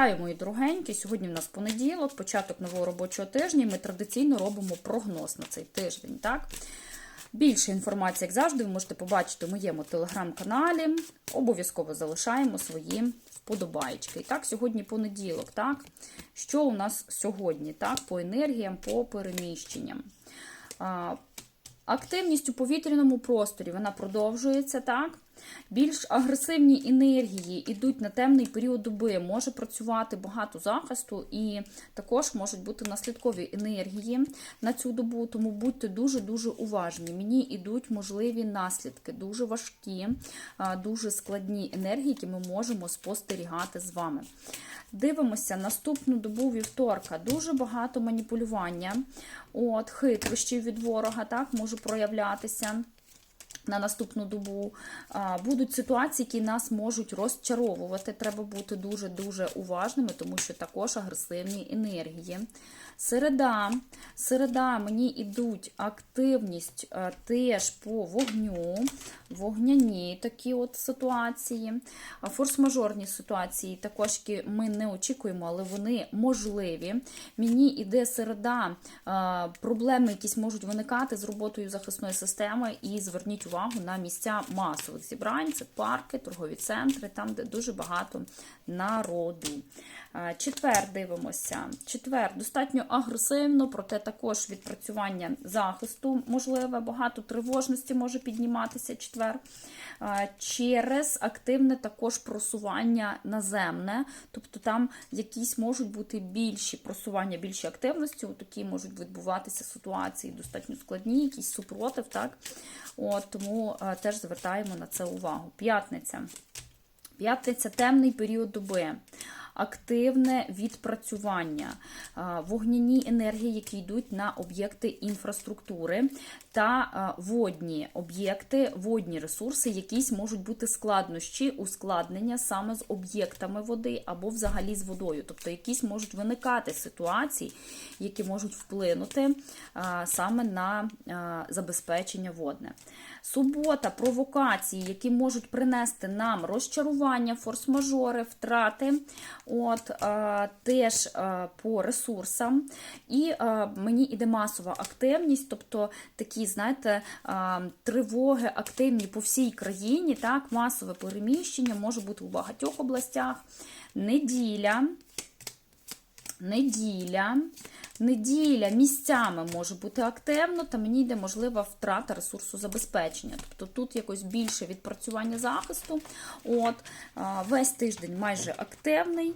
Вітаю, мої дорогенькі. Сьогодні в нас понеділок, початок нового робочого тижня. і Ми традиційно робимо прогноз на цей тиждень. Так? Більше інформації, як завжди, ви можете побачити в моєму телеграм-каналі. Обов'язково залишаємо свої вподобайки. І так, сьогодні понеділок. Так? Що у нас сьогодні? Так? По енергіям, по переміщенням. Активність у повітряному просторі вона продовжується, так? Більш агресивні енергії йдуть на темний період доби, може працювати багато захисту, і також можуть бути наслідкові енергії на цю добу, тому будьте дуже-дуже уважні. Мені йдуть можливі наслідки, дуже важкі, дуже складні енергії, які ми можемо спостерігати з вами. Дивимося наступну добу вівторка. Дуже багато маніпулювання, от, хитрощів від ворога так, може проявлятися. На наступну добу будуть ситуації, які нас можуть розчаровувати. Треба бути дуже-дуже уважними, тому що також агресивні енергії. Середа. Середа мені йдуть активність теж по вогню, вогняні такі от ситуації. Форс-мажорні ситуації також ми не очікуємо, але вони можливі. Мені іде середа, проблеми якісь можуть виникати з роботою захисної системи, і зверніть увагу на місця масових зібрань, це парки, торгові центри, там, де дуже багато народу. Четвер дивимося. Четвер достатньо агресивно, проте також відпрацювання захисту можливе. Багато тривожності може підніматися четвер. Через активне також просування наземне, тобто там якісь можуть бути більші просування, більші активності, такі можуть відбуватися ситуації достатньо складні, якийсь супротив. так? От, Тому теж звертаємо на це увагу. П'ятниця. П'ятниця темний період доби. Активне відпрацювання, вогняні енергії, які йдуть на об'єкти інфраструктури та водні об'єкти, водні ресурси, якісь можуть бути складнощі, ускладнення саме з об'єктами води або взагалі з водою. Тобто якісь можуть виникати ситуації, які можуть вплинути саме на забезпечення водне. Субота, провокації, які можуть принести нам розчарування, форс-мажори, втрати. От, а, теж а, по ресурсам. І а, мені іде масова активність, тобто такі, знаєте, тривоги активні по всій країні, так, масове переміщення може бути у багатьох областях. Неділя. Неділя. Неділя місцями може бути активно, та мені йде можлива втрата ресурсу забезпечення. Тобто тут якось більше відпрацювання захисту. От, Весь тиждень майже активний.